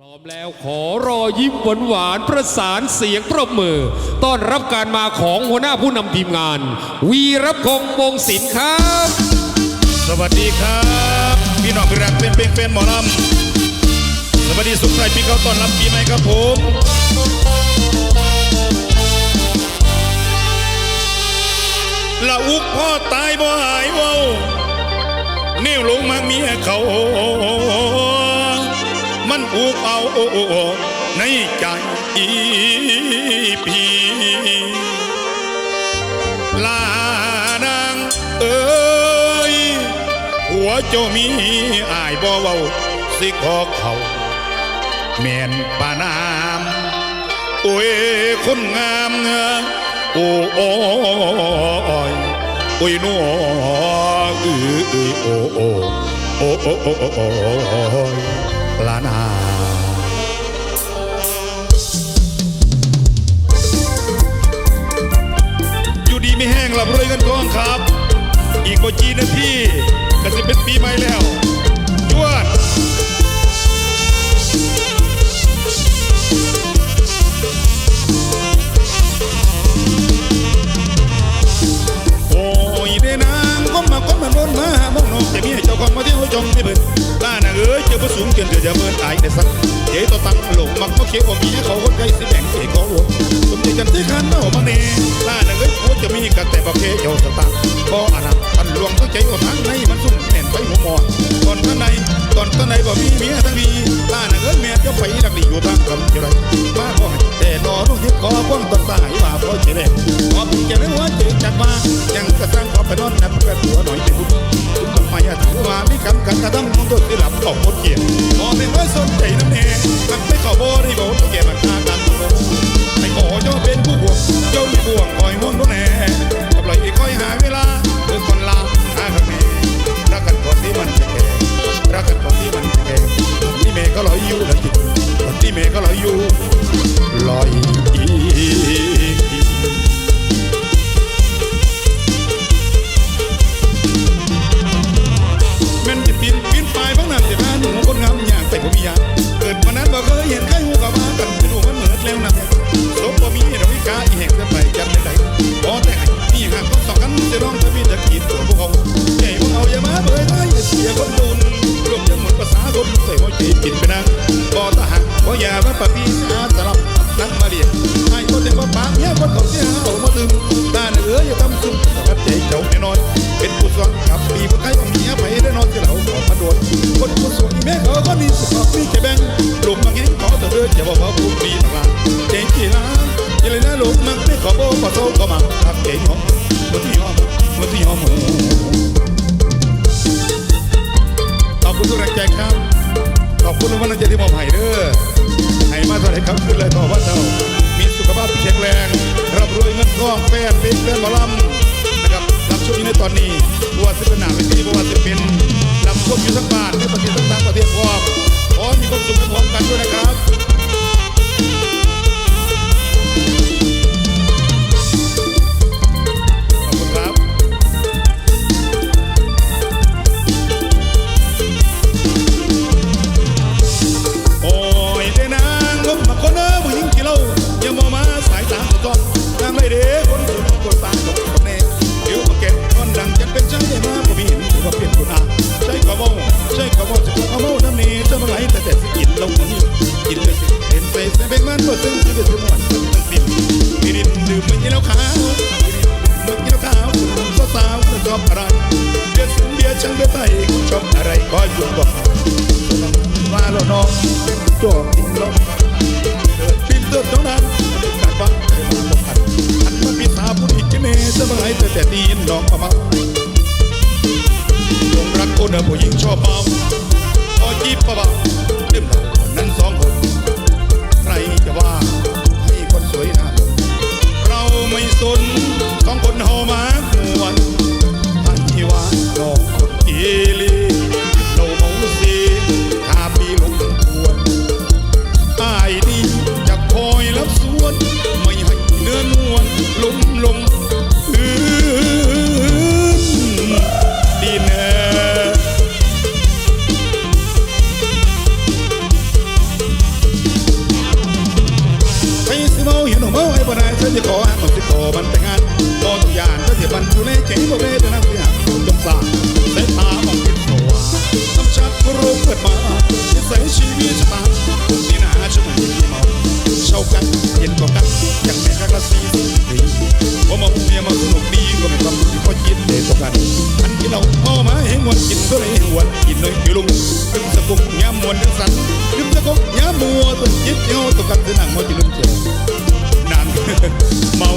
พร้อมแล้วขอรอยิ้มหวานหวานประสานเสียงปรบมือ ต้อนรับการมาของหัวหน้าผู้นำทีมงาน วีรพงษ์วงศิลป์ครับ สวัสดีครับ พี่น้องที่รักเป็นเป็นเป็นหมอลำสวัสดีสุขใจปีเขาต้อนรับปีใหม่ครับผมละอุกพ่อตายบ่หายเว้านิ้วลงมาเมียเขา มันอุกเอาในใจอีพีลานางเอ้ยหัวเจ้ามีอายบ่เว้าสิขอเขาแม่นปานามโอ้ยคนงามเงอโอ้ยโอ้ยนัวอือโอ้โอ้โอ้โอ้โอ้โอ้โอ้ยลานาอ ดีไม่แห้งหลับรวยกันทองครับ อีกกว่าจีนาทีก็จะเป็นปีใหม่แล้วจวดโอ้ยเดนางก็มมาก็มมาโดนมาบ้องน้องจะมีให้เจ้าของมาเที่ยวจงไม่เบิ่น สูงเกินเดือดจะเมินตายแต่สักเจ๊ต่อตังหลงมักมาเขียวมีให้เขาคนใกลสิแบ่งเจ๊ก็โอ้สมเด็จจันที่ขันเน่ามาเน่ล่าน่ะเอ้ยโคจะมีกันแต่บอกเคเจ้าสตางค์ก็อนาอันหลวงต้องใจอดทางในมันซุ่มแน่น ของตัวที่หลับออกหมดเกียรติ บ่อย่าปะปีอาสลับนั่งมาเรียนให้คนแต่ว่าปากเนี่ยคนเขาเสียเอามาตึงตาเนื้ออย่าทำซุ่มสับใจเจ้าแน่นอน เป็นผู้สอนกับปีผู้ใครเอาเมียไปได้นอนที่เราขอมาโดนคนผู้สวยแม่เขาก็มีสุขภาพมีใจแบงลมมาแง่งขอแต่เดินอย่าบอกว่าผู้ปีต่างเจ๊จีลาอย่าเลยนะลมมันไม่ขอโบขอโทษก็มาทักเจ๊หอมมือที่หอมมือที่หอมขอบคุณทุกแรงใจครับขอบคุณทุกวันใจที่มอบให้เด้อ มาเท่าไหร่ครับขึ้นเลยต่อว่าเจ้ามีสุขภาพที่แข็งแรงรับรวยเงินทองแฟนเป็นแฟนหมอลำนะครับรับชมอยู่ในตอนนี้บัวสิบนหนาเป็นที่บัวาจะเป็นลำชมอยู่ทั้งบ้านในประเทศต่างๆประเทศพร้อมขอมีความสุขพร้อมกันด้วยนะครับ บอกมาแล้วน้องเป็นตัวจริงลงเกิดปีนติร์ดนั้นตัดฟังให้มาบอกกันอันมันมีสาผู้อีกทีเมย์จะมาไหลแต่แต่ตีนน้องประมาจงรักคนเดิมผู้หญิงชอบเมาพอจีบเบาๆดื่มเหล้า บ่ได้เธอจะขอหมดสิขอมันแต่งงานบ่ตุกอย่างเธอจะบันอยู่ในใจบ่เลยเธอนั่งเสียจงสาเส้นทางอกกินตัวธรรมชาติก็รู้เกิดมาที่ใส่ชีวิตชะตานี่นาชะไหนที่มองเช่ากันเย็นกว่กันอย่างแม่กักละสีสิบปีพอมาเมียมาสนุกดีก็ไม่ความรู้ที่พอยินเด็กว่กันอันที่เราพ่อมาเฮงวันกินก็เลยเฮงวันกินเลยอยู่ลุงดึงสะกุกย้ำมวนดึงสันดึงสะกุกย้ำมัวตัวยิบเยาตัวกันตังหนังมัวจิลุงเจ้า เมา